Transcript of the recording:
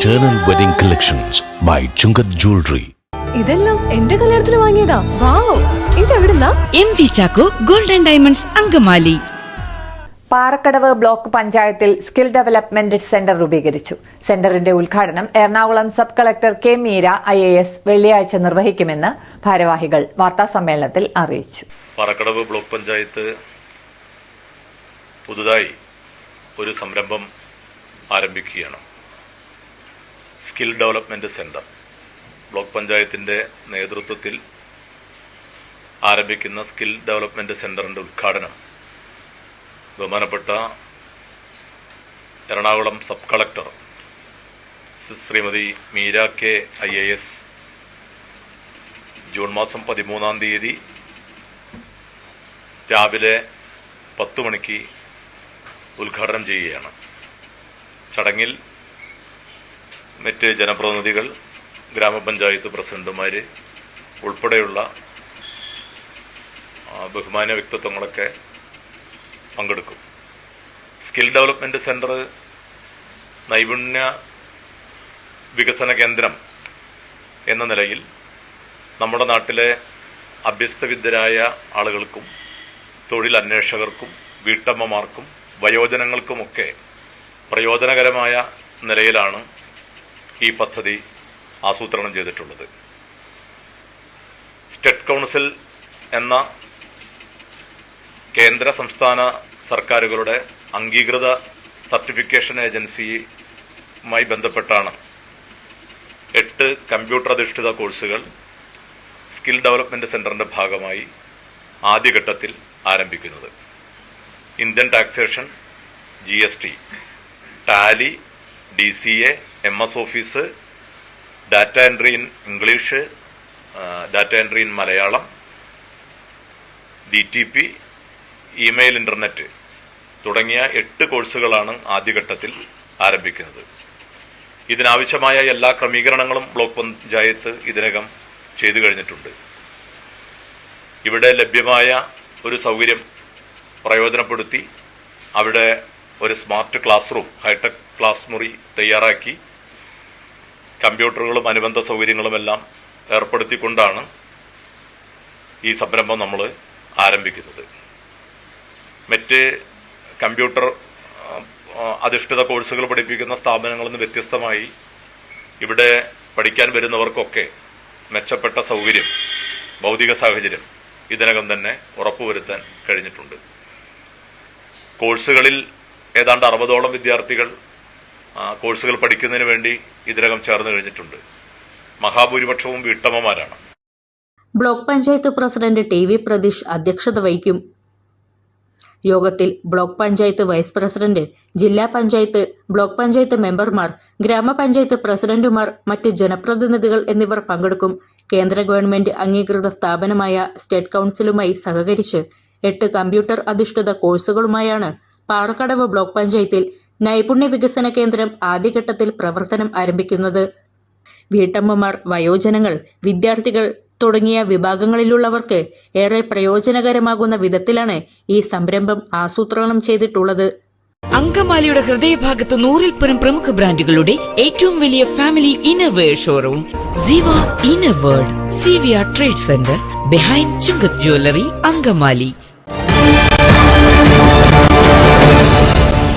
Eternal Wedding Collections by Chungat Jewelry. ഇതെല്ലാം എന്റെ കല്യാണത്തിന് വാങ്ങിയതാ. Wow ഇതെവിടുന്നാ? M V Chacko golden diamonds Angamaly. Parakkadavu block പഞ്ചായത്തിൽ സ്കിൽ ഡെവലപ്മെന്റ് സെന്റർ രൂപീകരിച്ചു. സെന്ററിന്റെ ഉദ്ഘാടനം Ernakulam sub collector K Meera I S വെള്ളിയാഴ്ച നിർവഹിക്കുമെന്ന് ഭാരവാഹികൾ വാർത്താസമ്മേളനത്തിൽ അറിയിച്ചു. പാറക്കടവ് ബ്ലോക്ക് പഞ്ചായത്ത് പുതുതായി ഒരു സംരംഭം ആരംഭിക്കുകയാണ്. Skill development centre. ബ്ലോക്ക് പഞ്ചായത്തിന്റെ നേതൃത്വത്തിൽ ആരംഭിക്കുന്ന സ്കിൽ ഡെവലപ്മെന്റ് സെന്ററിന്റെ ഉദ്ഘാടനം. ബഹുമാനപ്പെട്ട Ernakulam sub collector Shrimati Meera K I A S June മാസം പതിമൂന്നാം തീയതി രാവിലെ പത്ത് മണിക്ക് ഉദ്ഘാടനം ചെയ്യുകയാണ്. ചടങ്ങിൽ മറ്റ് ജനപ്രതിനിധികൾ ഗ്രാമപഞ്ചായത്ത് പ്രസിഡന്റുമാർ ഉൾപ്പെടെയുള്ള ബഹുമാന വ്യക്തിത്വങ്ങളൊക്കെ പങ്കെടുക്കും. സ്കിൽ ഡെവലപ്മെന്റ് സെന്റർ നൈപുണ്യ വികസന കേന്ദ്രം എന്ന നിലയിൽ നമ്മുടെ നാട്ടിലെ അഭ്യസ്തവിദ്യരായ ആളുകൾക്കും തൊഴിൽ അന്വേഷകർക്കും വീട്ടമ്മമാർക്കും വയോജനങ്ങൾക്കുമൊക്കെ പ്രയോജനകരമായ നിലയിലാണ് ഈ പദ്ധതി ആസൂത്രണം ചെയ്തിട്ടുള്ളത്. സ്റ്റേറ്റ് കൗൺസിൽ എന്ന കേന്ദ്ര സംസ്ഥാന സർക്കാരുകളുടെ അംഗീകൃത സർട്ടിഫിക്കേഷൻ ഏജൻസിയുമായി ബന്ധപ്പെട്ടാണ് എട്ട് കമ്പ്യൂട്ടർ അധിഷ്ഠിത കോഴ്സുകൾ സ്കിൽ ഡെവലപ്മെന്റ് സെന്ററിന്റെ ഭാഗമായി ആദ്യഘട്ടത്തിൽ ആരംഭിക്കുന്നത്. Indian taxation G S T Tally D C A M S office data entry in English data entry in Malayalam D T P email internet തുടങ്ങിയ എട്ട് കോഴ്സുകളാണ് ആദ്യഘട്ടത്തിൽ ആരംഭിക്കുന്നത്. ഇതിനാവശ്യമായ എല്ലാ ക്രമീകരണങ്ങളും ബ്ലോക്ക് പഞ്ചായത്ത് ഇതിനകം ചെയ്തു കഴിഞ്ഞിട്ടുണ്ട്. ഇവിടെ ലഭ്യമായ ഒരു സൗകര്യം പ്രയോജനപ്പെടുത്തി അവിടെ ഒരു smart class room hitech class മുറി തയ്യാറാക്കി കമ്പ്യൂട്ടറുകളും അനുബന്ധ സൗകര്യങ്ങളുമെല്ലാം ഏർപ്പെടുത്തിക്കൊണ്ടാണ് ഈ സംരംഭം നമ്മൾ ആരംഭിക്കുന്നത്. മറ്റ് കമ്പ്യൂട്ടർ അധിഷ്ഠിത കോഴ്സുകൾ പഠിപ്പിക്കുന്ന സ്ഥാപനങ്ങളിൽ നിന്ന് വ്യത്യസ്തമായി ഇവിടെ പഠിക്കാൻ വരുന്നവർക്കൊക്കെ മെച്ചപ്പെട്ട സൗകര്യം ഭൗതിക സാഹചര്യം ഇതിനകം തന്നെ ഉറപ്പുവരുത്താൻ കഴിഞ്ഞിട്ടുണ്ട്. കോഴ്സുകളിൽ ഏതാണ്ട് അറുപതോളം വിദ്യാർത്ഥികൾ കോഴ്സുകൾ പഠിക്കുന്നതിന് വേണ്ടി ഇതിനകം ചേർന്ന് കഴിഞ്ഞിട്ടുണ്ട്. മഹാഭൂരിപക്ഷവും വീട്ടമ്മമാരാണ്. Block panchayat president T V Pratheesh അധ്യക്ഷത വഹിക്കും. യോഗത്തിൽ ബ്ലോക്ക് പഞ്ചായത്ത് വൈസ് പ്രസിഡന്റ് ജില്ലാ പഞ്ചായത്ത് ബ്ലോക്ക് പഞ്ചായത്ത് മെമ്പർമാർ ഗ്രാമപഞ്ചായത്ത് പ്രസിഡന്റുമാർ മറ്റ് ജനപ്രതിനിധികൾ എന്നിവർ പങ്കെടുക്കും. കേന്ദ്ര ഗവൺമെന്റ് അംഗീകൃത സ്ഥാപനമായ സ്റ്റേറ്റ് കൗൺസിലുമായി സഹകരിച്ച് എട്ട് കമ്പ്യൂട്ടർ അധിഷ്ഠിത കോഴ്സുകളുമായാണ് പാറക്കടവ് ബ്ലോക്ക് പഞ്ചായത്തിൽ നൈപുണ്യ വികസന കേന്ദ്രം ആദ്യഘട്ടത്തിൽ പ്രവർത്തനം ആരംഭിക്കുന്നത്. വീട്ടമ്മമാർ വയോജനങ്ങൾ വിദ്യാർത്ഥികൾ തുടങ്ങിയ വിഭാഗങ്ങളിലുള്ളവർക്ക് ഏറെ പ്രയോജനകരമാകുന്ന വിധത്തിലാണ് ഈ സംരംഭം ആസൂത്രണം ചെയ്തിട്ടുള്ളത്. അങ്കമാലിയുടെ ഹൃദയഭാഗത്ത് നൂറിൽ പരം പ്രമുഖ ബ്രാൻഡുകളുടെ ഏറ്റവും വലിയ family innerwear showroom. Siva inner world C V R trade centre behind Chungath jewellery Angamaly.